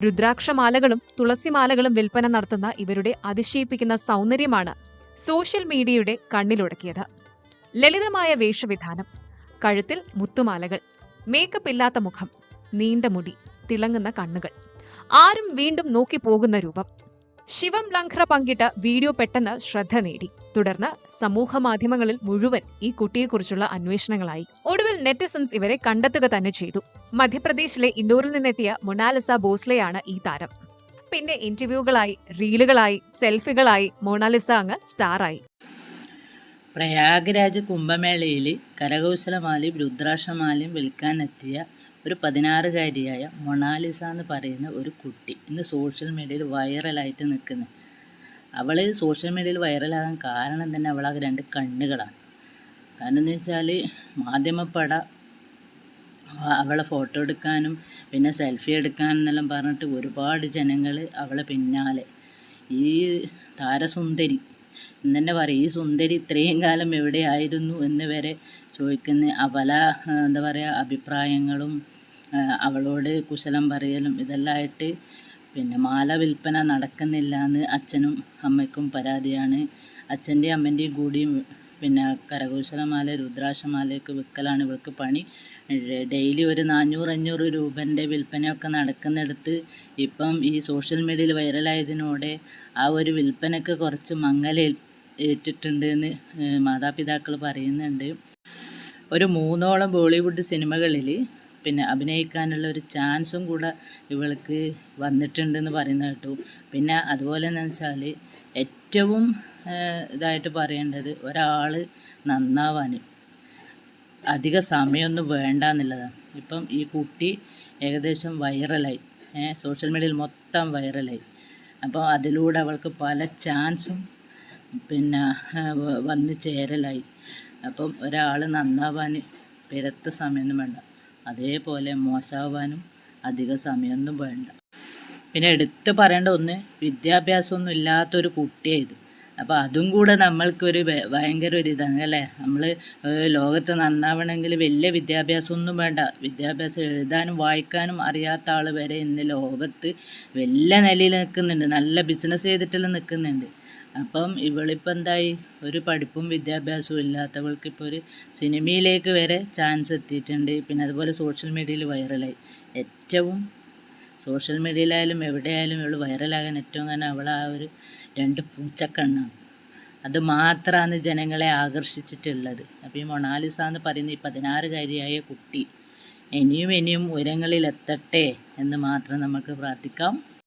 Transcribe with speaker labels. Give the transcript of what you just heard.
Speaker 1: രുദ്രാക്ഷമാലകളും തുളസിമാലകളും വിൽപ്പന നടത്തുന്ന ഇവരുടെ അതിശയിപ്പിക്കുന്ന സൗന്ദര്യമാണ് സോഷ്യൽ മീഡിയയുടെ കണ്ണിലുടക്കിയത്. ലളിതമായ വേഷവിധാനം കഴുത്തിൽ മുത്തുമാലകൾ മേക്കപ്പ് ഇല്ലാത്ത മുഖം നീണ്ട മുടി തിളങ്ങുന്ന കണ്ണുകൾ ആരും വീണ്ടും നോക്കി പോകുന്ന രൂപം ശിവം ലംഘ്ര പങ്കിട്ട വീഡിയോ പെട്ടെന്ന് ശ്രദ്ധ നേടി. തുടർന്ന് സമൂഹ മാധ്യമങ്ങളിൽ മുഴുവൻ ഈ കുട്ടിയെക്കുറിച്ചുള്ള അന്വേഷണങ്ങളായി. ഒടുവിൽ നെറ്റിസൺസ് ഇവരെ കണ്ടെത്തുക തന്നെ ചെയ്തു. മധ്യപ്രദേശിലെ ഇൻഡോറിൽ നിന്നെത്തിയ മൊണാലിസ ബോസ്ലെയാണ് ഈ താരം. പിന്നെ ഇന്റർവ്യൂകളായി റീലുകളായി സെൽഫികളായി മൊണാലിസ അങ്ങ് സ്റ്റാറായി.
Speaker 2: പ്രയാഗ്രാജ് കുംഭമേളയിൽ കരകൗശലമാലയും രുദ്രാക്ഷമാലയും വിൽക്കാനെത്തിയ ഒരു പതിനാറുകാരിയായ മൊണാലിസ എന്ന് പറയുന്ന ഒരു കുട്ടി ഇന്ന് സോഷ്യൽ മീഡിയയിൽ വൈറലായിട്ട് നിൽക്കുന്നു. അവൾ സോഷ്യൽ മീഡിയയിൽ വൈറലാകാൻ കാരണം തന്നെ അവളാ രണ്ട് കണ്ണുകളാണ്. കാരണം എന്ന് വെച്ചാൽ മാധ്യമപ്പട അവളെ ഫോട്ടോ എടുക്കാനും പിന്നെ സെൽഫി എടുക്കാനും എന്നെല്ലാം പറഞ്ഞിട്ട് ഒരുപാട് ജനങ്ങൾ അവളെ പിന്നാലെ. ഈ താരസുന്ദരി എന്ന് പറയും ഈ സുന്ദരി ഇത്രയും കാലം എവിടെയായിരുന്നു എന്ന് വരെ ചോദിക്കുന്ന പല എന്താ പറയുക അഭിപ്രായങ്ങളും അവളോട് കുശലം പറയലും ഇതെല്ലാം ആയിട്ട് പിന്നെ മാല വിൽപ്പന നടക്കുന്നില്ല എന്ന് അച്ഛനും അമ്മയ്ക്കും പരാതിയാണ്. അച്ഛന്റെയും അമ്മന്റെയും കൂടിയും പിന്നെ കരകൗശലമാല രുദ്രാക്ഷമാലയൊക്കെ വിൽക്കലാണ് ഇവർക്ക് പണി. ഡെയിലി ഒരു നാനൂറ് അഞ്ഞൂറ് രൂപന്റെ വിൽപ്പനയൊക്കെ നടക്കുന്നിടത്ത് ഇപ്പം ഈ സോഷ്യൽ മീഡിയയിൽ വൈറലായതിനോടെ ആ ഒരു വിൽപ്പനയ്ക്ക് കുറച്ച് മങ്ങലേൽ ഏറ്റിട്ടുണ്ട് എന്ന് മാതാപിതാക്കൾ പറയുന്നുണ്ട്. ഒരു മൂന്നോളം ബോളിവുഡ് സിനിമകളിൽ പിന്നെ അഭിനയിക്കാനുള്ള ഒരു ചാൻസും കൂടെ ഇവൾക്ക് വന്നിട്ടുണ്ടെന്ന് പറയുന്ന കേട്ടു. പിന്നെ അതുപോലെ എന്ന് വെച്ചാൽ ഏറ്റവും ഇതായിട്ട് പറയേണ്ടത് ഒരാൾ നന്നാവാൻ അധിക സമയമൊന്നും വേണ്ട എന്നുള്ളതാണ് ഇപ്പം ഈ കുട്ടി ഏകദേശം വൈറലായി. സോഷ്യൽ മീഡിയയിൽ മൊത്തം വൈറലായി. അപ്പോൾ അതിലൂടെ അവൾക്ക് പല ചാൻസും പിന്നെ വന്ന് ചേരലായി. അപ്പം ഒരാൾ നന്നാവാൻ പെരത്ത സമയമൊന്നും വേണ്ട. അതേപോലെ മോശമാവാനും അധിക സമയമൊന്നും വേണ്ട. പിന്നെ എടുത്ത് പറയേണ്ട ഒന്ന് വിദ്യാഭ്യാസമൊന്നും ഇല്ലാത്തൊരു കുട്ടിയായത് അപ്പോൾ അതും കൂടെ നമ്മൾക്കൊരു ഭയങ്കര ഒരു ഇതാണ് അല്ലേ? നമ്മൾ ലോകത്ത് നന്നാവണമെങ്കിൽ വലിയ വിദ്യാഭ്യാസമൊന്നും വേണ്ട. വിദ്യാഭ്യാസം എഴുതാനും വായിക്കാനും അറിയാത്ത ആൾ വരെ ഇന്ന് ലോകത്ത് വലിയ നിലയിൽ നിൽക്കുന്നുണ്ട്. നല്ല ബിസിനസ് ചെയ്തിട്ടെല്ലാം നിൽക്കുന്നുണ്ട്. അപ്പം ഇവളിപ്പോൾ എന്തായി? ഒരു പഠിപ്പും വിദ്യാഭ്യാസവും ഇല്ലാത്തവൾക്ക് ഇപ്പോൾ ഒരു സിനിമയിലേക്ക് വരെ ചാൻസ് എത്തിയിട്ടുണ്ട്. പിന്നെ അതുപോലെ സോഷ്യൽ മീഡിയയിൽ വൈറലായി ഏറ്റവും സോഷ്യൽ മീഡിയയിലായാലും എവിടെയായാലും ഇവൾ വൈറലാകാൻ ഏറ്റവും കാരണം അവൾ ആ ഒരു രണ്ട് പൂച്ചക്കണ്ണാണ്. അത് മാത്രമാണ് ജനങ്ങളെ ആകർഷിച്ചിട്ടുള്ളത്. അപ്പോൾ ഈ മൊണാലിസ എന്ന് പറയുന്ന ഈ പതിനാറുകാരിയായ കുട്ടി ഇനിയും ഇനിയും ഉയരങ്ങളിലെത്തട്ടെ എന്ന് മാത്രം നമുക്ക് പ്രാർത്ഥിക്കാം.